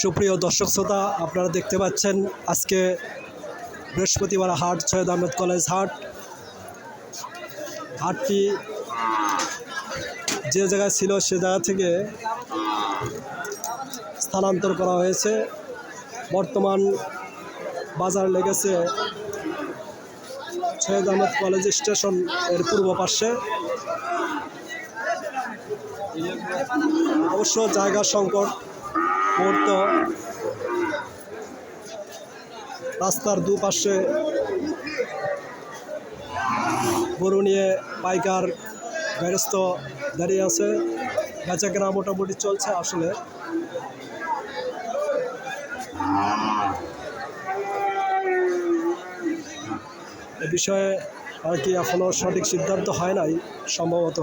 সুপ্রিয় দর্শক শ্রোতা, আপনারা দেখতে পাচ্ছেন আজকে বৃহস্পতিবার হাট, সৈয়দ আহমেদ কলেজ হাট। হাটটি যে জায়গায় ছিল সে জায়গা থেকে স্থানান্তর করা হয়েছে। বর্তমান বাজার লেগেছে সৈয়দ আহমেদ কলেজ স্টেশনের পূর্ব পাশে। অবশ্য জায়গা সংকট, মুহূর্ত। রাস্তার দুপাশে গরু নিয়ে পাইকার গৃহস্থ দাঁড়িয়ে আছে। বেচাকেনা মোটামুটি চলছে আসলে। এ বিষয়ে আর কি এখনও সঠিক সিদ্ধান্ত হয় নাই, সম্ভবত।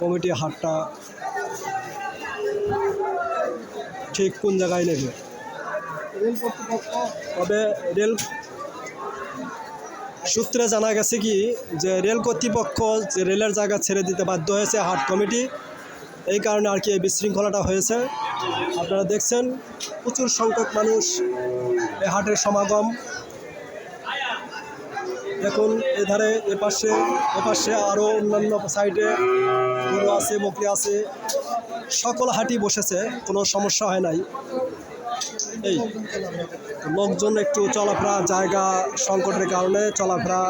কমিটি হাটটা ঠিক কোন জায়গায় নেবে? তবে রেল সূত্রে জানা গেছে কি যে রেল কর্তৃপক্ষ যে রেলের জায়গা ছেড়ে দিতে বাধ্য হয়েছে হাট কমিটি এই কারণে আর কি এই বিশৃঙ্খলাটা হয়েছে। আপনারা দেখছেন প্রচুর সংখ্যক মানুষ এই হাটের সমাগম দেখুন এধারে এপাশে এপাশে আরও অন্যান্য সাইডে গরু আছে, বকরি আছে, সকল হাটই বসেছে, কোনো সমস্যা হয় নাই। এই, লোকজন একটু চলাফেরা, জায়গা সংকটের কারণে চলাফেরা,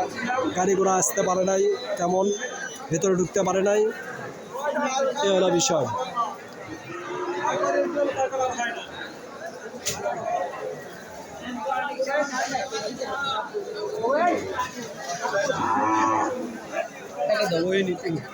গাড়ি ঘোড়া আসতে পারে নাই, তেমন ভেতরে ঢুকতে পারে নাই, এ হলো বিষয়। દવાઈ નીકળી